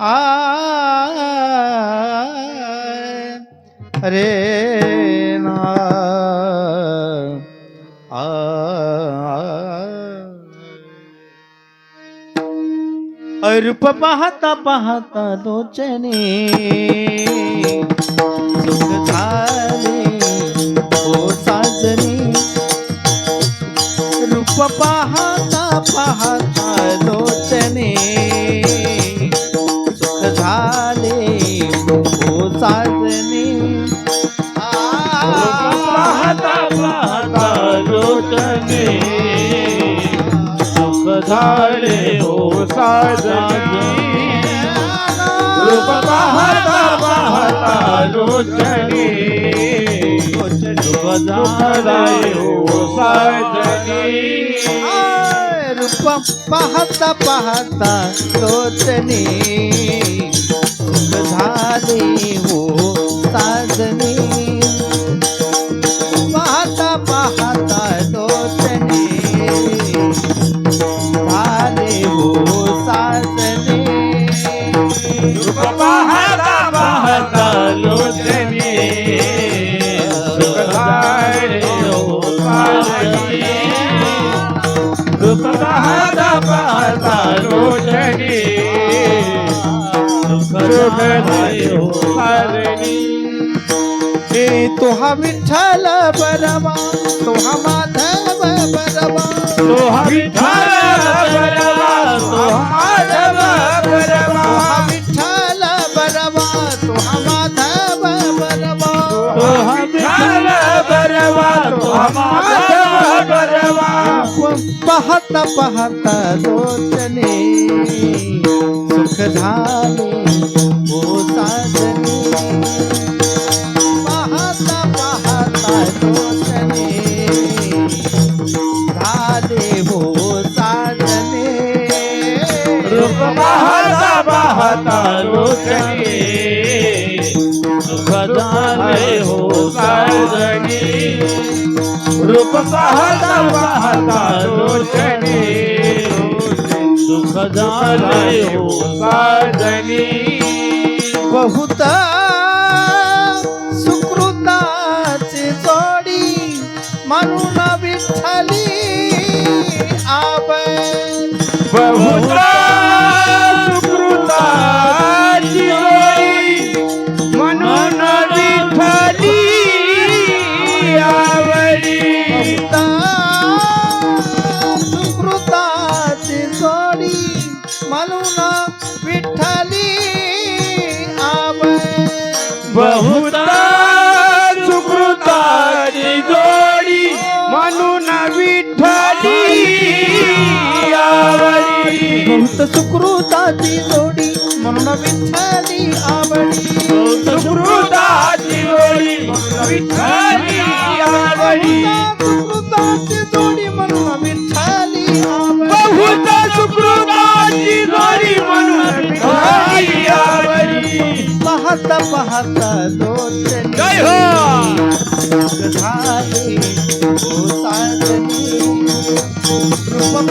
आ रे ना आ रूप पाहता पाहता दोचने सुख रूप पाहता पाहता लोचनी सुख हो रूप पाहता पाहता हो तोहा विठ्ठल बरवा तोहा माधव बरवा तो विठ्ठल बरवा तो माधव बरवा तोहा विठ्ठल बरवा तोहा माधव बरवा तो विठ्ठल बरवा तो माधव बरवा पाहता पाहता लोचने सुख झाले. साजनी रूप पाहता सुख झाले हो साजनी बहुत सुकृताची जोडी म्हणून विठ्ठली आब बहुधा बहुत सुकृताची जोडी म्हणून विठ्ठली आवडी. सुकृताची जोडी विठ्ठली आवडी. सुकृताची जोडी म्हणून विठ्ठली आवडी. बहुत सुकृताची जोडी म्हणून विठ्ठली आवडी. पाहता पाहता जय हो! झाले ओ साजनी रूप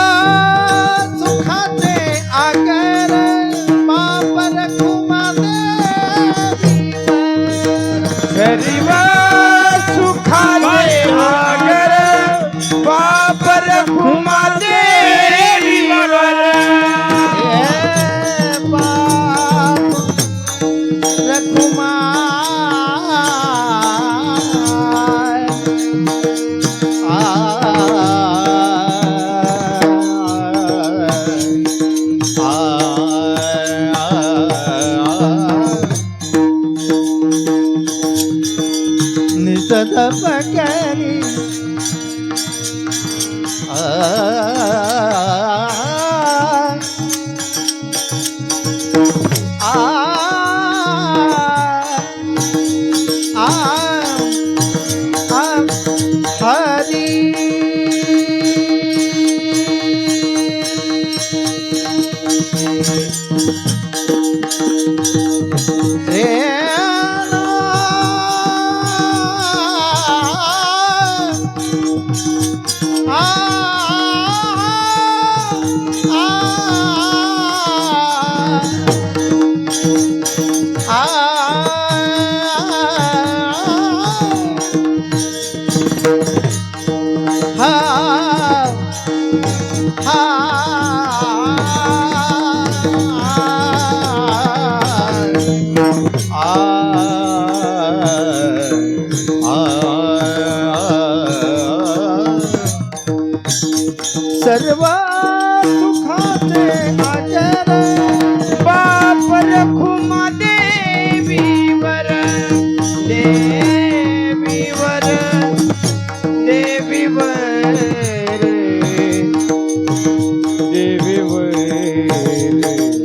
ಪಕ सर्व सुखाचे आचर बापर खुमा सर्व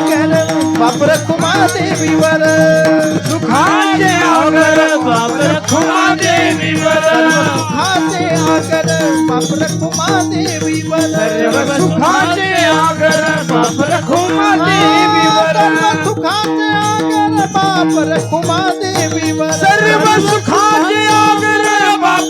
सुखाचे आगर बाप रखुमा देवीवर सुखाचे आगर बाप रखुमा देवीवर सुखाचे आगर बाप रखुमा देवीवर सुखाचे आगर बाप रखुमा देवीवर सुखाचे आगर बाप रखुमा देवीवर सर्व बाप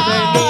ಶ್ರವಣಿ